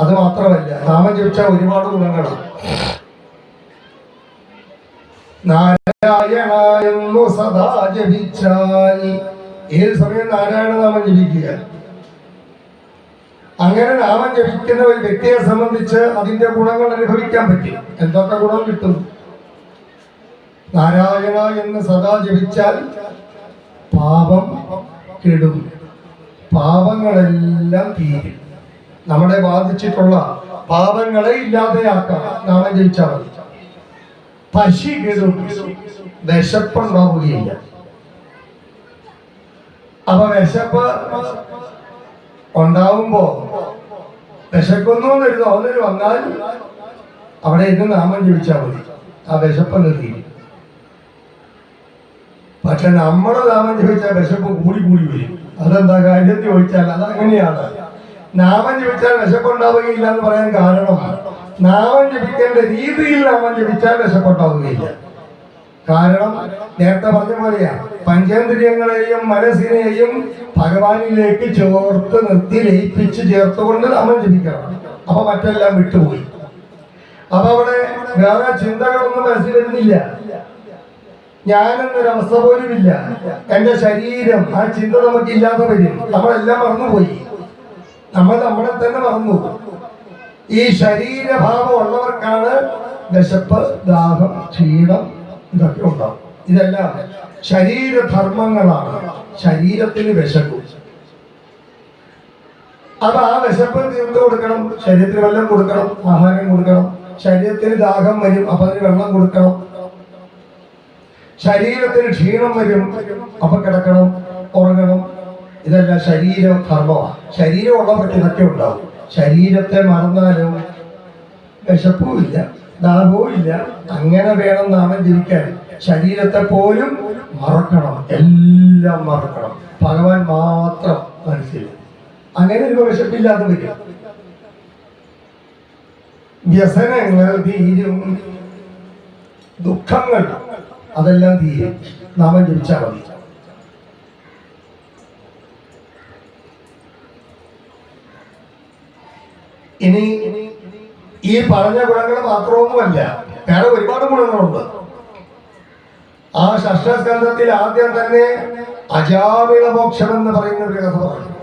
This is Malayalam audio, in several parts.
അത് മാത്രമല്ല നാമം ജപിച്ച ഒരുപാട് ഗുണങ്ങളാണ്. നാരായണ സദാ ജപിച്ചാൽ ഏത് സമയം നാരായണ നാമം ജപിക്കുക? അങ്ങനെ നാമം ജപിക്കുന്ന ഒരു വ്യക്തിയെ സംബന്ധിച്ച് അതിന്റെ ഗുണങ്ങൾ അനുഭവിക്കാൻ പറ്റും. എന്തൊക്കെ ഗുണം കിട്ടും? നാരായണ എന്ന് സദാ ജപിച്ചാൽ പാപം കെടും. പാപങ്ങളെല്ലാം തീരും. നമ്മളെ ബാധിച്ചിട്ടുള്ള പാപങ്ങളെ ഇല്ലാതെയാക്കാം നാളെ ജയിച്ചാൽ മതി. പശി കെടും വിശപ്പുണ്ടാവുകയില്ല അപ്പൊ വിശപ്പ് ഉണ്ടാവുമ്പോ വിശക്കുന്നു എന്നൊരു വന്നാൽ അവിടെ ഇന്ന് നാമം ജപിച്ചാൽ മതി. ആ വിശപ്പ് തീരും പക്ഷെ നമ്മുടെ നാമം ജപിച്ചാൽ വിശപ്പ് കൂടി കൂടി വരും. അതെന്താ കാര്യം ചോദിച്ചാൽ അതങ്ങനെയാണ്. നാമം ജപിച്ചാൽ വിശപ്പുണ്ടാവുകയില്ല എന്ന് പറയാൻ കാരണം നാമം ജപിക്കേണ്ട രീതിയിൽ നാമം ജപിച്ചാൽ വിശപ്പുണ്ടാവുകയില്ല. കാരണം നേരത്തെ പറഞ്ഞ പോലെയാ പഞ്ചേന്ദ്രിയങ്ങളെയും മനസ്സിനെയും ഭഗവാനിലേക്ക് ചേർത്ത് നിർത്തി ലയിപ്പിച്ച് ചേർത്തുകൊണ്ട് നാമം ജപിക്കണം. അപ്പൊ മറ്റെല്ലാം വിട്ടുപോയി. അപ്പൊ അവിടെ വേറെ ചിന്തകളൊന്നും മനസ്സിൽ വരുന്നില്ല. ഞാനെന്നൊരവസ്ഥ പോലും ഇല്ല എന്റെ ശരീരം ആ ചിന്ത നമുക്ക് ഇല്ലാതെ വരും. നമ്മളെല്ലാം മറന്നുപോയി. നമ്മൾ നമ്മളെ തന്നെ മറന്നു. ഈ ശരീരഭാവം ഉള്ളവർക്കാണ് വിശപ്പ് ദാഹം ക്ഷീണം ഇതൊക്കെ ഉണ്ടാവും. ഇതെല്ലാം ശരീരധർമ്മങ്ങളാണ്. ശരീരത്തിന് വിശക്കും അപ്പൊ ആ വിശപ്പ് തീർത്ത് കൊടുക്കണം ശരീരത്തിന് വെള്ളം കൊടുക്കണം ആഹാരം കൊടുക്കണം ശരീരത്തിന് ദാഹം വരും അപ്പൊ അതിന് വെള്ളം കൊടുക്കണം. ശരീരത്തിന് ക്ഷീണം വരും അപ്പൊ കിടക്കണം ഉറങ്ങണം. ഇതെല്ലാം ശരീര ധർമ്മമാണ് ശരീരം ഉള്ളവർക്ക് ഇതൊക്കെ ഉണ്ടാവും ശരീരത്തെ മറന്നാലും വിശപ്പും ഇല്ല അങ്ങനെ വേണം നാമം ജീവിക്കാൻ ശരീരത്തെ പോലും മറക്കണം എല്ലാം മറക്കണം. ഭഗവാൻ മാത്രം മനസ്സിൽ. അങ്ങനെ ഒരു വിശപ്പില്ലാതെ വരും. വ്യസനങ്ങൾ തീരും ദുഃഖങ്ങൾ അതെല്ലാം തീരും. നാമം ജപിച്ചാൽ മതി. ഇനി ഈ പറഞ്ഞ ഗുണങ്ങൾ മാത്രമൊന്നുമല്ല. വേറെ ഒരുപാട് ഗുണങ്ങളുണ്ട്. ആ ഷഷ്ടസ്കന്ധത്തിൽ ആദ്യം തന്നെ അജാമിള മോക്ഷം എന്ന് പറയുന്ന ഒരു കഥ പറഞ്ഞു.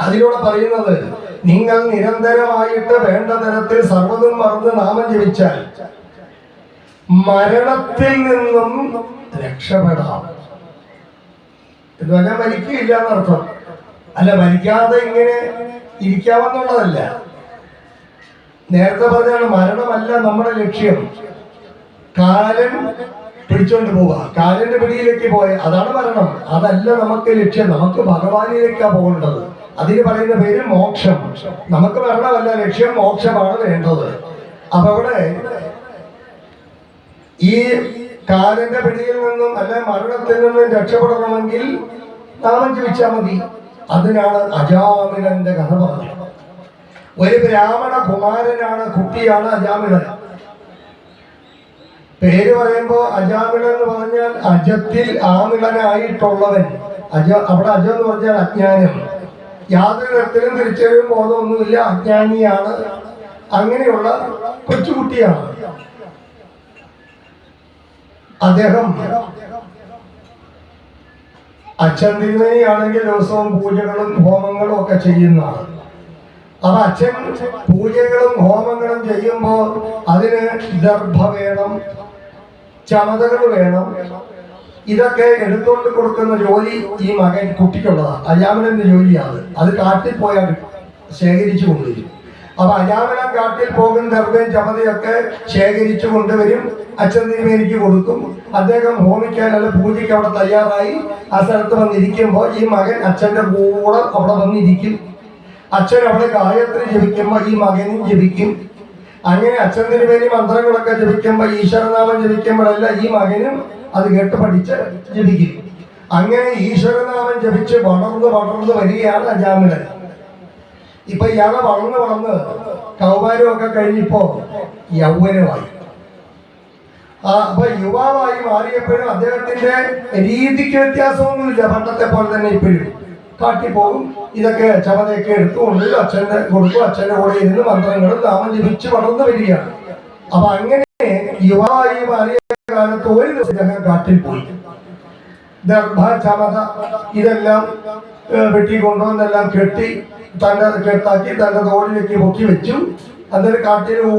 അതിലൂടെ പറയുന്നത് നിങ്ങൾ നിരന്തരമായിട്ട് വേണ്ട തരത്തിൽ സർവതും മറന്ന് നാമം ജപിച്ചാൽ മരണത്തിൽ നിന്നും രക്ഷപ്പെടാം. എന്ന് പറഞ്ഞാൽ മരിക്കുകയില്ല എന്നർത്ഥം. അല്ല മരിക്കാതെ ഇങ്ങനെ ഇരിക്കാമെന്നുള്ളതല്ല. നേരത്തെ പറഞ്ഞാണ് മരണമല്ല നമ്മുടെ ലക്ഷ്യം. കാലൻ പിടിച്ചോണ്ട് പോവുക. കാലന്റെ പിടിയിലേക്ക് പോയ അതാണ് മരണം. അതല്ല നമുക്ക് ലക്ഷ്യം. നമുക്ക് ഭഗവാനിലേക്കാ പോകേണ്ടത്. അതിന് പറയുന്ന പേര് മോക്ഷം. നമുക്ക് മരണമല്ല ലക്ഷ്യം മോക്ഷമാണ് വേണ്ടത്. അപ്പൊ അവിടെ ഈ കാലന്റെ പിടിയിൽ നിന്നും അല്ലെ മരണത്തിൽ നിന്നും രക്ഷപ്പെടണമെങ്കിൽ നാമം ചോദിച്ചാൽ മതി. അതിനാണ് അജാമിലന്റെ കഥ പറഞ്ഞത് ഒരു ബ്രാഹ്മണ കുമാരനാണ് കുട്ടിയാണ് അജാമിളൻ. പേര് പറയുമ്പോ അജാമിളൻ എന്ന് പറഞ്ഞാൽ അജത്തിൽ ആമിളനായിട്ടുള്ളവൻ. അജ അവിടെ അജ എന്ന് പറഞ്ഞാൽ അജ്ഞാനം. യാതൊരു തരത്തിലും തിരിച്ചറിവും ബോധമൊന്നുമില്ല അജ്ഞാനിയാണ്. അങ്ങനെയുള്ള കൊച്ചുകുട്ടിയാണ്. അദ്ദേഹം അച്ഛൻ തിരുമേനിയാണെങ്കിൽ ദിവസവും പൂജകളും ഹോമങ്ങളും ഒക്കെ ചെയ്യുന്നതാണ്. അപ്പൊ അച്ഛൻ പൂജകളും ഹോമങ്ങളും ചെയ്യുമ്പോൾ അതിന് ദർഭ വേണം ചമതകൾ വേണം. ഇതൊക്കെ എടുത്തുകൊണ്ട് കൊടുക്കുന്ന ജോലി ഈ മകൻ കുട്ടിക്കുള്ളതാണ്. അജാമനന്റെ ജോലിയാണ്. അത് കാട്ടിൽ പോയാൽ ശേഖരിച്ചു കൊണ്ടുവരും. അപ്പൊ അജാമനം കാട്ടിൽ പോകും ദർഭയും ചമതയൊക്കെ ശേഖരിച്ചു കൊണ്ടുവരും. അച്ഛൻ തിരുമേനിക്ക് കൊടുക്കും. അദ്ദേഹം ഹോമിക്കാൻ അല്ല പൂജയ്ക്ക് അവിടെ തയ്യാറായി. ആ സ്ഥലത്ത് വന്നിരിക്കുമ്പോൾ ഈ മകൻ അച്ഛന്റെ കൂടെ അവിടെ വന്നിരിക്കും. അച്ഛൻ അവിടെ ഗായത്രി ജപിക്കുമ്പോൾ ഈ മകനും ജപിക്കും. അങ്ങനെ അച്ഛൻ തിരുമേനി മന്ത്രങ്ങളൊക്കെ ജപിക്കുമ്പോൾ ഈശ്വരനാമം ജപിക്കുമ്പോഴല്ല ഈ മകനും അത് കേട്ട് പഠിച്ച് ജപിക്കും. അങ്ങനെ ഈശ്വരനാമം ജപിച്ച് വളർന്ന് വളർന്ന് വരികയാണ് അജാമിലൻ ഇപ്പൊ ഇയാളെ വളർന്ന് വളർന്ന് കൗമാരമൊക്കെ കഴിഞ്ഞിപ്പോ യൗവനമായി. അപ്പൊ യുവാവായി മാറിയപ്പോഴും അദ്ദേഹത്തിന്റെ രീതിക്ക് വ്യത്യാസമൊന്നുമില്ല പണ്ടത്തെ പോലെ തന്നെ ഇപ്പോഴും. കാട്ടി പോകും. ഇതൊക്കെ ചവതയൊക്കെ എടുത്തുകൊണ്ട് അച്ഛന്റെ കൊടുക്കും. അച്ഛന്റെ കൂടെ ഇരുന്ന് മന്ത്രങ്ങളും നാമം ജപിച്ച് വളർന്നു വരികയാണ്. അപ്പൊ അങ്ങനെ യുവായി മാറിയ കാലത്ത് ഒരു ദിവസം ഇദ്ദേഹം കാട്ടിൽ പോയി. ദർഭ ചമത ഇതെല്ലാം വെട്ടി കൊണ്ടുവന്നെല്ലാം കെട്ടി തന്നെ കെട്ടാക്കി തന്റെ തോളിലേക്ക് പൊക്കി വെച്ചു. അന്നേരം കാട്ടിൽ